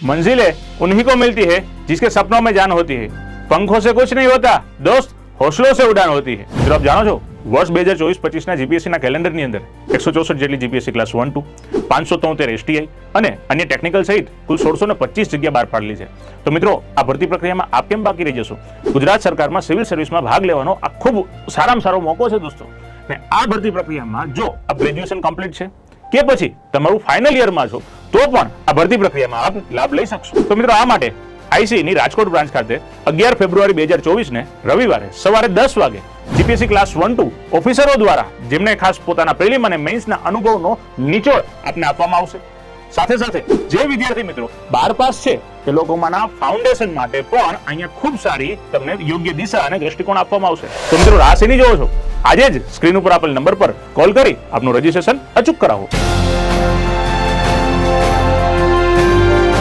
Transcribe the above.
मंजिलें उन्हीं को मिलती है जिसके सपनों में जान होती है पंखों से कुछ नहीं होता दोस्त હોસલો સે ઉડાન હોતી है મિત્રો આપ જાણો છો વર્ષ બે હજાર ચોવીસ પચીસના જીપીએસસીના કેલેન્ડરની અંદર એકસો ચોસઠ જેટલી જીપીએસસી ક્લાસ વન ટુ પાંચસો તોતેર એસટીઆઈ અને અન્ય ટેકનિકલ સહિત કુલ સોળસો ને પચીસ જગ્યા બહાર પાડેલી છે તો મિત્રો આ ભરતી પ્રક્રિયામાં આપ કેમ બાકી રહી જશો ગુજરાત સરકારમાં સિવિલ સર્વિસમાં ભાગ લેવાનો આ ખૂબ સારામાં સારો મોકો છે દોસ્તો ને આ ભરતી પ્રક્રિયામાં જો આપ ગ્રેજ્યુએશન કમ્પ્લીટ છે કે પછી તમારું ફાઇનલ યરમાં છો તો પણ આ ભરતી પ્રક્રિયામાં આપ લાભ લઈ શકશો. તો મિત્રો આ માટે આઈસીની રાજકોટ બ્રાન્ચ ખાતે અગિયાર ફેબ્રુઆરી બે હજાર ચોવીસને રવિવારે સવારે દસ વાગે જીપીએસસી ક્લાસ વન ટુ ઓફિસરો દ્વારા જેમને ખાસ પોતાના પ્રિલિમ અને મેઇન્સના અનુભવનો નિચોડ આપને આપવામાં આવશે. સાથે સાથે જે વિદ્યાર્થી મિત્રો બાર પાસ છે, તે લોકોમાંના ફાઉન્ડેશન માટે પણ અહીંયા ખૂબ સારી તમને યોગ્ય દિશા અને દ્રષ્ટિકોણ આપવામાં આવશે. તો મિત્રો રાશિની જોવો છો. આજે જ સ્ક્રીન ઉપર આપેલ નંબર પર કોલ કરી આપનું રજીસ્ટ્રેશન અચૂક કરાવો.